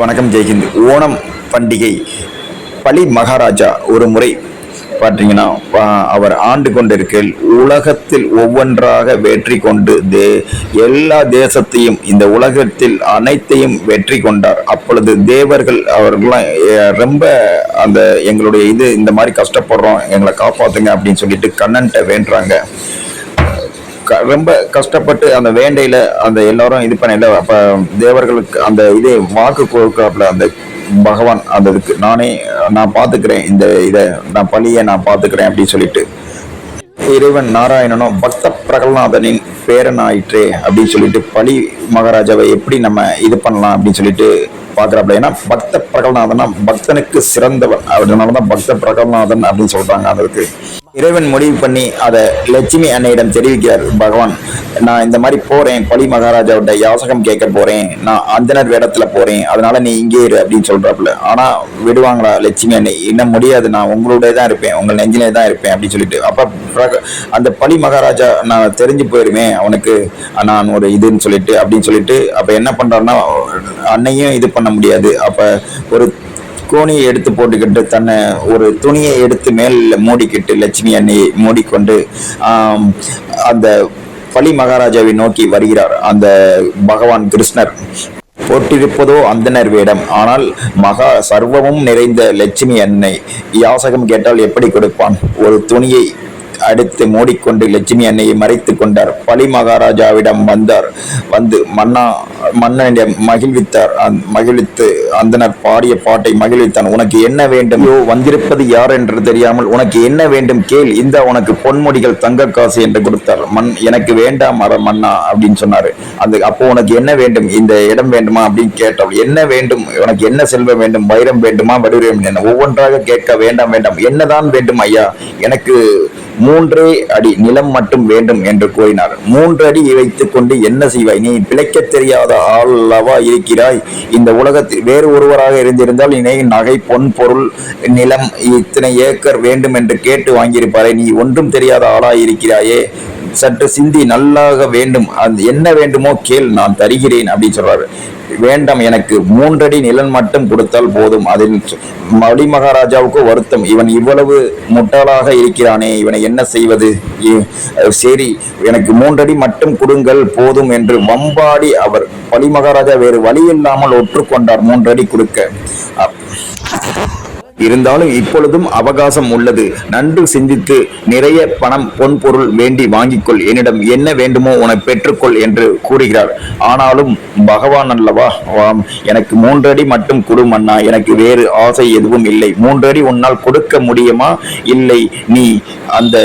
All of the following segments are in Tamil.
வணக்கம் ஜெய்ஹிந்த் ஓணம் பண்டிகை. பலி மகாராஜா ஒரு முறை பார்த்தீங்கன்னா அவர் ஆண்டு கொண்டிருக்கையில் உலகத்தில் ஒவ்வொன்றாக வெற்றி கொண்டு தே எல்லா தேசத்தையும் இந்த உலகத்தில் அனைத்தையும் வெற்றி கொண்டார். அப்பொழுது தேவர்கள் அவர்கள்லாம் ரொம்ப அந்த எங்களுடைய இது இந்த மாதிரி கஷ்டப்படுறோம் எங்களை காப்பாத்துங்க அப்படின்னு சொல்லிட்டு கண்ணன்ட்ட வேண்டுறாங்க. ரொம்ப கஷ்டப்பட்டு அந்த வேண்டையில அந்த எல்லாரும் இது பண்ணல அப்ப தேவர்களுக்கு அந்த இதே வாக்கு கொடுக்குறாப்புல அந்த பகவான் அந்த இதுக்கு நானே நான் பார்த்துக்கிறேன் இந்த இதை நான் பழியை நான் பார்த்துக்கிறேன் அப்படின்னு சொல்லிட்டு. இறைவன் நாராயணனும் பக்த பிரகலாதனின் பேரனாயிற்றே அப்படின்னு சொல்லிட்டு பலி மகாராஜாவை எப்படி நம்ம இது பண்ணலாம் அப்படின்னு சொல்லிட்டு பார்க்குறாப்புல. ஏன்னா பக்த பிரகல்நாதனா பக்தனுக்கு சிறந்தவன். அதனாலதான் பக்த பிரகல்நாதன் அப்படின்னு சொல்றாங்க அதற்கு இறைவன் முடிவு பண்ணி அதை லட்சுமி அன்னையிடம் தெரிவிக்கிறார். பகவான் நான் இந்த மாதிரி போறேன். பலி மகாராஜாவோட யாசகம் கேட்க போறேன். நான் அந்தனர் வேடத்துல போறேன். அதனால நீ இங்கே இரு அப்படின்னு சொல்றாப்புல. ஆனா விடுவாங்களா லட்சுமி அன்னை? இன்னும் முடியாது. நான் உங்களுடைய தான் இருப்பேன். உங்கள் நெஞ்சிலே தான் இருப்பேன் அப்படின்னு சொல்லிட்டு. அப்ப அந்த பலி மகாராஜா நான் தெரிஞ்சு போயிருமே. அவனுக்கு நான் ஒரு இதுன்னு சொல்லிட்டு அப்படின்னு சொல்லிட்டு அப்ப என்ன பண்றாருன்னா அன்னையும் இது பண்ண முடியாது. அப்ப ஒரு கோணியை எடுத்து போட்டுக்கிட்டு தன்னை ஒரு துணியை எடுத்து மேல் மூடிக்கிட்டு லட்சுமி அன்னையை மூடிக்கொண்டு அந்த பலி மகாராஜாவை நோக்கி வருகிறார் அந்த பகவான் கிருஷ்ணர். போட்டிருப்பதோ அந்தனர் வேடம். ஆனால் மகா சர்வமும் நிறைந்த லட்சுமி அன்னை யாசகம் கேட்டால் எப்படி கொடுப்பான்? ஒரு துணியை அடுத்து மூடிக்கொண்டு லட்சுமி அன்னையை மறைத்து கொண்டார். பலி மகாராஜாவிடம் வந்தார். வந்து மன்னா மன்னனிடம் மகிழ்வித்தார். மகிழ்வித்து அந்தனர் பாடிய பாட்டை மகிழ்வித்தான். உனக்கு என்ன வேண்டும்? யோ வந்திருப்பது யார் என்று தெரியாமல் உனக்கு என்ன வேண்டும் கேள். இந்த உனக்கு பொன்முடிகள் தங்க காசு என்று கொடுத்தார். மண் எனக்கு வேண்டாம் அற மன்னா அப்படின்னு சொன்னாரு. அந்த அப்போ உனக்கு என்ன வேண்டும்? இந்த இடம் வேண்டுமா? அப்படின்னு கேட்டால் என்ன வேண்டும்? உனக்கு என்ன செல்வம் வேண்டும்? வைரம் வேண்டுமா? வடிவம் என்ன ஒவ்வொன்றாக கேட்க வேண்டாம் வேண்டாம். என்னதான் வேண்டும் ஐயா? எனக்கு மூன்றே அடி நிலம் மட்டும் வேண்டும் என்று கூறினார். மூன்று அடி வைத்துக் கொண்டு என்ன செய்வாய்? நீ பிழைக்கத் தெரியாத ஆளவா இருக்கிறாய்? இந்த உலகத்தில் வேறு ஒருவராக இருந்திருந்தால் இணை நகை பொன் பொருள் நிலம் இத்தனை ஏக்கர் வேண்டும் என்று கேட்டு வாங்கியிருப்பாரே. நீ ஒன்றும் தெரியாத ஆளாய் இருக்கிறாயே. சற்று சிந்தி நல்லாக வேண்டும். அது என்ன வேண்டுமோ கேள் நான் தருகிறேன் அப்படின்னு சொல்றாரு. வேண்டாம் எனக்கு மூன்றடி நிலன் மட்டும் கொடுத்தால் போதும். அதில் மலி மகாராஜாவுக்கு வருத்தம். இவன் இவ்வளவு முட்டாளாக இருக்கிறானே இவனை என்ன செய்வது? சரி எனக்கு மூன்றடி மட்டும் கொடுங்கள் போதும் என்று வம்பாடி அவர் பலி மகாராஜா வேறு வழி இல்லாமல் ஒற்றுக்கொண்டார் மூன்றடி கொடுக்க. இருந்தாலும் இப்பொழுதும் அவகாசம் உள்ளது. நன்று சிந்தித்து நிறைய பணம் பொன் பொருள் வேண்டி வாங்கிக்கொள். என்னிடம் என்ன வேண்டுமோ உனக்கு பெற்றுக்கொள் என்று கூறுகிறார். ஆனாலும் பகவான் அல்லவா? வாம், எனக்கு மூன்றடி மட்டும் கொடு மன்னா. எனக்கு வேறு ஆசை எதுவும் இல்லை. மூன்றடி உன்னால் கொடுக்க முடியுமா? இல்லை. நீ அந்த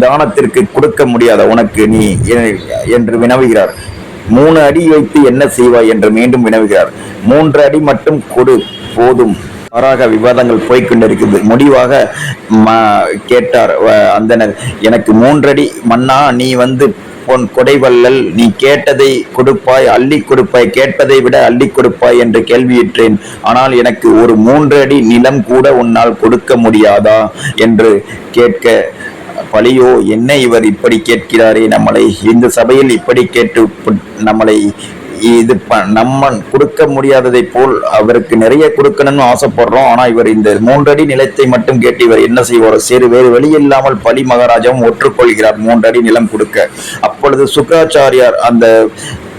தானத்திற்கு கொடுக்க முடியாத? உனக்கு நீ என்று வினவுகிறார். மூணு அடி வைத்து என்ன செய்வாய்? என்று மீண்டும் வினவுகிறார். மூன்று அடி மட்டும் கொடு. போதும். மாறாக விவாதங்கள் போய்க்கொண்டிருக்குது. முடிவாக ம- கேட்டார் வ- அந்தனர் எனக்கு மூன்றடி மன்னா நீ வந்து பொன் கொடைவள்ளல் நீ கேட்டதை கொடுப்பாய் அள்ளி கொடுப்பாய் கேட்பதை விட அள்ளி கொடுப்பாய் என்று கேள்வியிற்றேன். ஆனால் எனக்கு ஒரு மூன்று அடி நிலம் கூட உன்னால் கொடுக்க முடியாதா? என்று கேட்க பழியோ என்ன இவர் இப்படி கேட்கிறாரே நம்மளை? இந்த சபையில் இப்படி கேட்டு நம்மளை இது ப- நம்ம கொடுக்க முடியாததை போல் அவருக்கு நிறைய கொடுக்கணும்னு ஆசைப்படுறோம். ஆனா இவர் இந்த மூன்றடி நிலத்தை மட்டும் கேட்டு இவர் என்ன செய்வார் சரி வேறு வழி இல்லாமல் பலி மகாராஜாவும் ஒற்றுக்கொள்கிறார் மூன்றடி நிலம் கொடுக்க. அப்பொழுது சுக்கராச்சாரியார் அந்த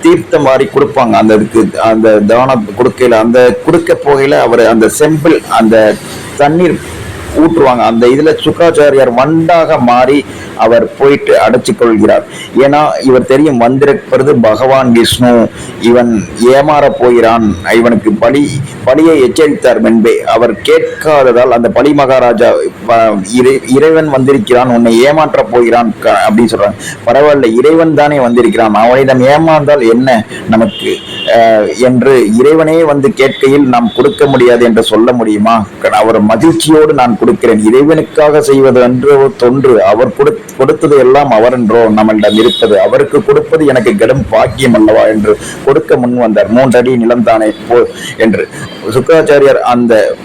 தீர்த்தம் மாதிரி கொடுப்பாங்க. அந்த இதுக்கு அந்த தானம் கொடுக்கையில அந்த கொடுக்க போகையில அவர் அந்த செம்பிள் அந்த தண்ணீர் ஊற்றுவாங்க. அந்த இதுல சுக்கராச்சாரியார் வண்டாக மாறி அவர் போயிட்டு அடைச்சிக்கொள்கிறார் ஏன்னா இவர் தெரியும் வந்திருப்பது பகவான் விஷ்ணு. இவன் ஏமாற போகிறான். இவனுக்கு பலி பலியை எச்சரித்தார் முன்பே. அவர் கேட்காததால் அந்த பலி மகாராஜா இறை- இறைவன் வந்திருக்கிறான். உன்னை ஏமாற்ற போகிறான் அப்படின்னு சொல்றாங்க. பரவாயில்ல இறைவன் தானே வந்திருக்கிறான். அவனிடம் ஏமாந்தால் என்ன நமக்கு? என்று இறைவனே வந்து கேட்கையில் நாம் கொடுக்க முடியாது என்று சொல்ல முடியுமா? அவர் மகிழ்ச்சியோடு நான் கொடுக்கிறேன். இறைவனுக்காக செய்வது என்று தொன்று. அவர் கொடு- கொடுத்தது எல்லாம் அவர் என்றோ நம்மளிடம் இருப்பது. அவருக்கு கொடுப்பது எனக்கு கடும் பாக்கியம் அல்லவா என்று கொடுக்க முன் வந்தார். மூன்றடி நிலம் தானே போ என்று. சுக்கராச்சாரியார் அந்த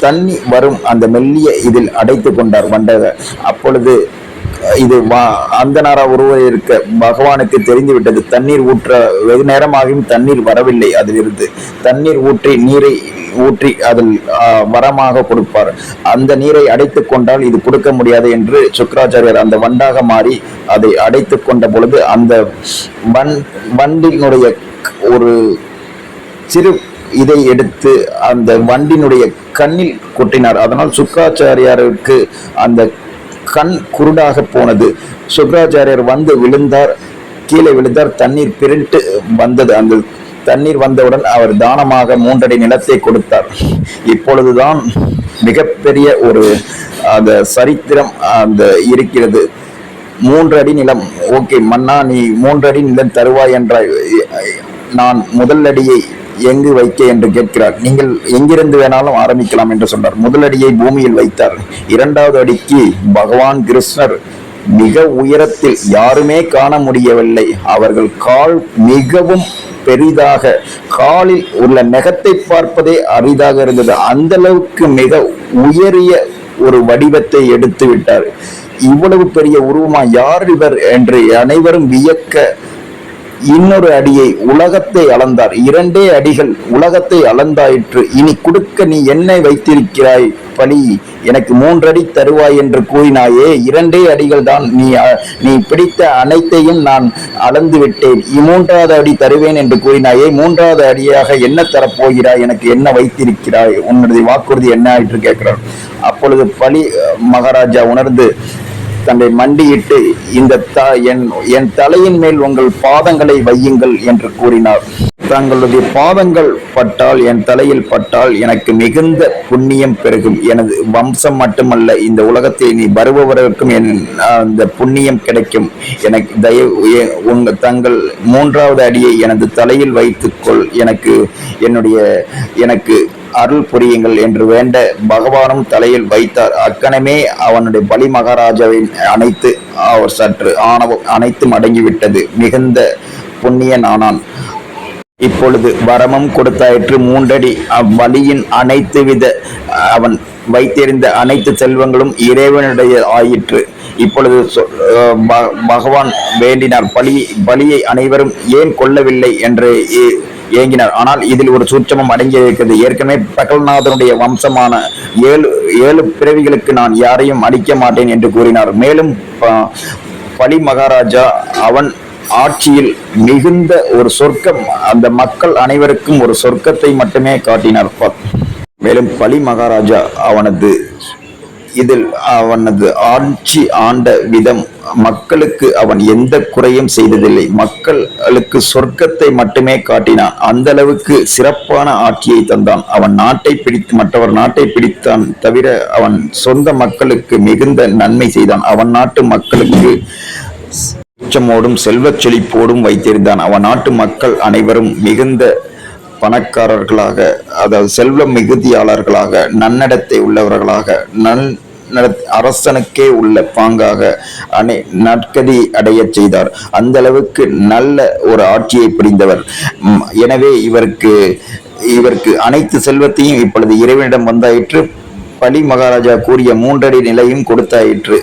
தண்ணி வரும் அந்த மெல்லிய இதில் அடைத்து கொண்டார். வண்டக. அப்பொழுது இது அந்தனாரா ஒருவர் இருக்க பகவானுக்கு தெரிந்துவிட்டது. தண்ணீர் ஊற்ற வெகு நேரமாகியும் தண்ணீர் வரவில்லை அதிலிருந்து. தண்ணீர் ஊற்றி நீரை ஊற்றி அதில் வரமாக கொடுப்பார். அந்த நீரை அடைத்து கொண்டால் இது கொடுக்க முடியாது என்று சுக்கராச்சாரியர் அந்த வண்டாக மாறி அதை அடைத்து கொண்ட பொழுது அந்த வண் வண்டினுடைய ஒரு சிறு இதை எடுத்து அந்த வண்டினுடைய கண்ணில் கொட்டினார். அதனால் சுக்கராச்சாரியாருக்கு அந்த கண் குருடாக போனது. சுக்கராச்சாரியர் வந்து விழுந்தார். கீழே விழுந்தார். தண்ணீர் பிரிண்டு வந்தது. அந்த தண்ணீர் வந்தவுடன் அவர் தானமாக மூன்றடி நிலத்தை கொடுத்தார். இப்பொழுதுதான் மிகப்பெரிய ஒரு அந்த சரித்திரம் அந்த இருக்கிறது. மூன்று அடி நிலம். ஓகே மன்னா நீ மூன்று அடி நிலம் தருவாய் என்றாய். நான் முதல் அடியை எங்கு வைக்க என்று கேட்கிறார். நீங்கள் எங்கிருந்து வேணாலும் ஆரம்பிக்கலாம் என்று சொன்னார். முதலடியை பூமியில் வைத்தார். இரண்டாவது அடிக்கு பகவான் கிருஷ்ணர் மிக உயரத்தில் யாருமே காண முடியவில்லை. அவர்கள் கால் மிகவும் பெரிதாக காலில் உள்ள நெகத்தை பார்ப்பதே அரிதாக இருந்தது. அந்த அளவுக்கு மிக உயரிய ஒரு வடிவத்தை எடுத்து விட்டார் இவ்வளவு பெரிய உருவமா? யார் இவர் என்று அனைவரும் வியக்க இன்னொரு அடியை உலகத்தை அளந்தார். இரண்டே அடிகள் உலகத்தை அளந்தாயிற்று. இனி கொடுக்க நீ என்ன வைத்திருக்கிறாய் பலி. எனக்கு மூன்றடி தருவாய் என்று கூறினாயே இரண்டே அடிகள் தான். நீ நீ பிடித்த அனைத்தையும் நான் அளந்து விட்டேன். மூன்றாவது அடி தருவேன் என்று கூறினாயே மூன்றாவது அடியாக என்ன தரப்போகிறாய் எனக்கு என்ன வைத்திருக்கிறாய்? உன்னுடைய வாக்குறுதி என்ன ஆயிற்று கேட்கிறார். அப்பொழுது பலி மகாராஜா உணர்ந்து தன்னை மண்டியிட்டு இந்த த என் என் தலையின் மேல் உங்கள் பாதங்களை வையுங்கள் என்று கூறினார். தங்களுடைய பாதங்கள் பட்டால் என் தலையில் பட்டால் எனக்கு மிகுந்த புண்ணியம் பெருகும். எனது வம்சம் மட்டுமல்ல இந்த உலகத்தை நீ வருபவர்களுக்கும் என் அந்த புண்ணியம் கிடைக்கும். எனக்கு தயவு உங்கள் தங்கள் மூன்றாவது அடியை எனது தலையில் வைத்துக்கொள். எனக்கு என்னுடைய எனக்கு அருள் புரியுங்கள் என்று வேண்ட பகவானும் தலையில் வைத்தார். அக்கணமே அவனுடைய பலி மகாராஜாவின் அனைத்து அவர் சற்று ஆணவம் அனைத்தும் அடங்கிவிட்டது மிகுந்த புண்ணியன் ஆனான் இப்பொழுது வரமும் கொடுத்தாயிற்று மூன்றடி. அவ்வழியின் அனைத்து வித அவன் வைத்திருந்த அனைத்து செல்வங்களும் இறைவனுடைய ஆயிற்று. இப்பொழுது பகவான் வேண்டினார். பலி பலியை அனைவரும் ஏன் கொல்லவில்லை என்று இயங்கினார் ஆனால் இதில் ஒரு சூட்சமம் அடங்கி இருக்கிறது ஏற்கனவே பகல்நாதனுடைய வம்சமான ஏழு ஏழு பிறவிகளுக்கு நான் யாரையும் அடிக்க மாட்டேன் என்று கூறினார். மேலும் பலி மகாராஜா அவன் ஆட்சியில் மிகுந்த ஒரு சொர்க்கம் அந்த மக்கள் அனைவருக்கும் ஒரு சொர்க்கத்தை மட்டுமே காட்டினார். மேலும் பலி மகாராஜா அவனது இதில் அவனது ஆட்சி ஆண்ட விதம் மக்களுக்கு அவன் எந்த குறையும் செய்ததில்லை. மக்களுக்கு சொர்க்கத்தை மட்டுமே காட்டினான். அந்த அளவுக்கு சிறப்பான ஆட்சியை தந்தான். அவன் நாட்டை பிடித்து மற்றவர் நாட்டை பிடித்தான் தவிர அவன் சொந்த மக்களுக்கு மிகுந்த நன்மை செய்தான். அவன் நாட்டு மக்களுக்கு உச்சமோடும் செல்வச் செழிப்போடும் வைத்திருந்தான். அவன் நாட்டு மக்கள் அனைவரும் மிகுந்த பணக்காரர்களாக அதாவது செல்வ மிகுதியாளர்களாக நன்னடத்தை உள்ளவர்களாக நல் அரசனுக்கே உள்ள பாங்காக அணை நற்கதி அடைய செய்தார். அந்த அளவுக்கு நல்ல ஒரு ஆட்சியை புரிந்தவர். எனவே இவருக்கு இவருக்கு அனைத்து செல்வத்தையும் இப்பொழுது இறைவனிடம் வந்தாயிற்று. பலி மகாராஜா கூறிய மூன்றடி நிலையும் கொடுத்தாயிற்று.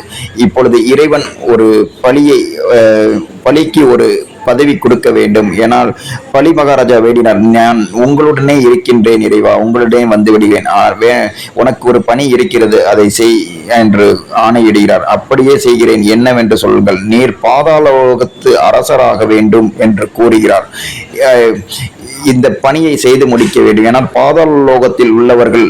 இப்பொழுது இறைவன் ஒரு பலியை பலிக்கு ஒரு பதவி கொடுக்க வேண்டும். ஏனால் பலி மகாராஜா வேடினார் நான் உங்களுடனே இருக்கின்றேன் இறைவா. உங்களுடனே வந்து விடுவேன் உனக்கு ஒரு பணி இருக்கிறது. அதை செய் என்று ஆணையிடுகிறார். அப்படியே செய்கிறேன். என்னவென்று சொல்லுங்கள். நீர் பாதாளோகத்து அரசராக வேண்டும் என்று கூறுகிறார். இந்த பணியை செய்து முடிக்க வேண்டும். என பாதாள லோகத்தில் உள்ளவர்கள்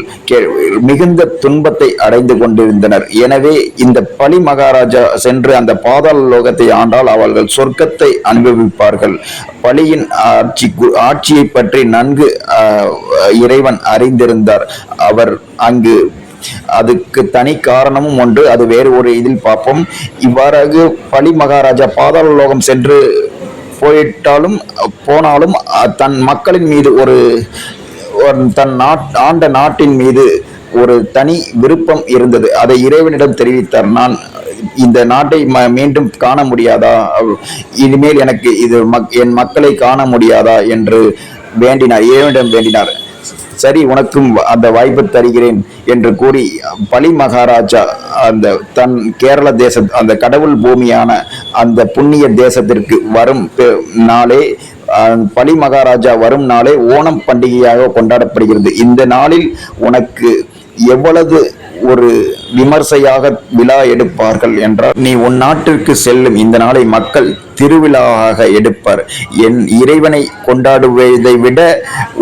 மிகுந்த துன்பத்தை அடைந்து கொண்டிருந்தனர். எனவே இந்த பலி மகாராஜா சென்று அந்த பாதாள லோகத்தை ஆண்டால் அவர்கள் சொர்க்கத்தை அனுபவிப்பார்கள். பலியின் ஆட்சி ஆட்சியை பற்றி நன்கு இறைவன் அறிந்திருந்தார். அவர் அங்கு அதுக்கு தனி காரணமும் ஒன்று அது வேறு ஒரு இதில் பார்ப்போம். இவ்வாறாக பலி மகாராஜா பாதாள லோகம் சென்று போயிட்டாலும் போனாலும் தன் மக்களின் மீது ஒரு தன் நாட் ஆண்ட நாட்டின் மீது ஒரு தனி விருப்பம் இருந்தது. அதை இறைவனிடம் தெரிவித்தார். நான் இந்த நாட்டை ம மீண்டும் காண முடியாதா? இனிமேல் எனக்கு இது மக் என் மக்களை காண முடியாதா? என்று வேண்டினார். இறைவனிடம் வேண்டினார். சரி உனக்கும் அந்த வாய்ப்பு தருகிறேன் என்று கூறி பலி மகாராஜா அந்த தன் கேரள தேச அந்த கடவுள் பூமியான அந்த புண்ணிய தேசத்திற்கு வரும் நாளே பலி மகாராஜா வரும் நாளே ஓணம் பண்டிகையாக கொண்டாடப்படுகிறது. இந்த நாளில் உனக்கு எவ்வளவு ஒரு விமர்சையாக விழா எடுப்பார்கள் என்றால் நீ உன் நாட்டிற்கு செல்லும் இந்த நாளை மக்கள் திருவிழாவாக எடுப்பார். என் இறைவனை கொண்டாடுவதை விட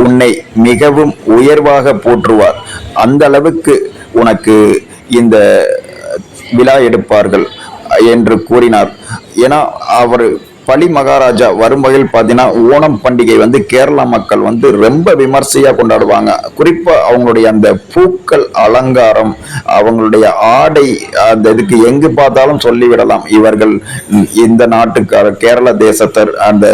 உன்னை மிகவும் உயர்வாக போற்றுவார். அந்த அளவுக்கு உனக்கு இந்த விழா எடுப்பார்கள் என்று கூறினார். ஏன்னா அவர் பலி மகாராஜா வரும் வகையில் பார்த்தீங்கன்னா ஓணம் பண்டிகை வந்து கேரளா மக்கள் வந்து ரொம்ப விமர்சையாக கொண்டாடுவாங்க. குறிப்பாக அவங்களுடைய அந்த பூக்கள் அலங்காரம் அவங்களுடைய ஆடை அந்த இதுக்கு எங்கு பார்த்தாலும் சொல்லிவிடலாம். இவர்கள் இந்த நாட்டுக்காரர் கேரள தேசத்தர் அந்த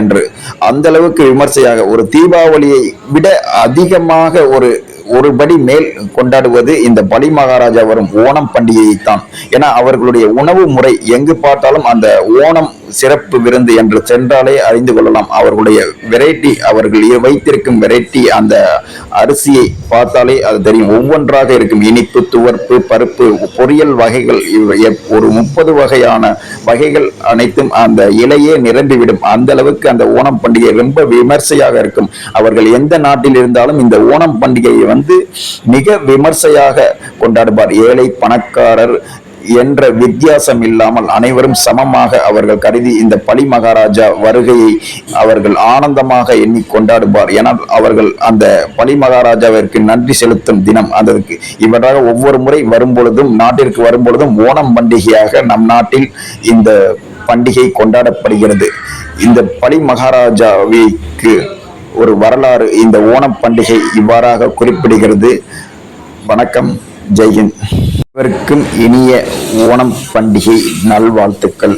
என்று. அந்த அளவுக்கு விமர்சையாக ஒரு தீபாவளியை விட அதிகமாக ஒரு ஒரு படி மேல் கொண்டாடுவது இந்த பலி மகாராஜா வரும் ஓணம் பண்டிகையை தான் ஏன்னா அவர்களுடைய உணவு முறை எங்கு பார்த்தாலும் அந்த ஓணம் சிறப்பு விருந்து என்று சென்றாலே அறிந்து கொள்ளலாம். அவர்களுடைய வெரைட்டி அவர்கள் வைத்திருக்கும் வெரைட்டி அந்த அரிசியை பார்த்தாலே அது தெரியும். ஒவ்வொன்றாக இருக்கும். இனிப்பு துவர்ப்பு பருப்பு பொரியல் வகைகள் இவ் எப்- ஒரு முப்பது வகையான வகைகள் அனைத்தும் அந்த இலையே நிரம்பிவிடும் அந்த அளவுக்கு அந்த ஓணம் பண்டிகை ரொம்ப விமர்சையாக இருக்கும். அவர்கள் எந்த நாட்டில் இருந்தாலும் இந்த ஓணம் பண்டிகையை வந்து மிக விமர்சையாக கொண்டாடுவார். ஏழை பணக்காரர் என்ற வித்தியாசம் இல்லாமல் அனைவரும் சமமாக அவர்கள் கருதி இந்த பலி மகாராஜா வருகையை அவர்கள் ஆனந்தமாக எண்ணி கொண்டாடுவார். என அவர்கள் அந்த பலி மகாராஜாவிற்கு நன்றி செலுத்தும் தினம் அதற்கு. இவராக ஒவ்வொரு முறை வரும்பொழுதும் நாட்டிற்கு வரும்பொழுதும் ஓணம் பண்டிகையாக நம் நாட்டில் இந்த பண்டிகை கொண்டாடப்படுகிறது. இந்த பலி மகாராஜாவிற்கு ஒரு வரலாறு இந்த ஓணம் பண்டிகை இவ்வாறாக குறிப்பிடுகிறது. வணக்கம். ஜெய்ஹிந்த் அனைவருக்கும் இனிய ஓணம் பண்டிகை நல்வாழ்த்துக்கள்.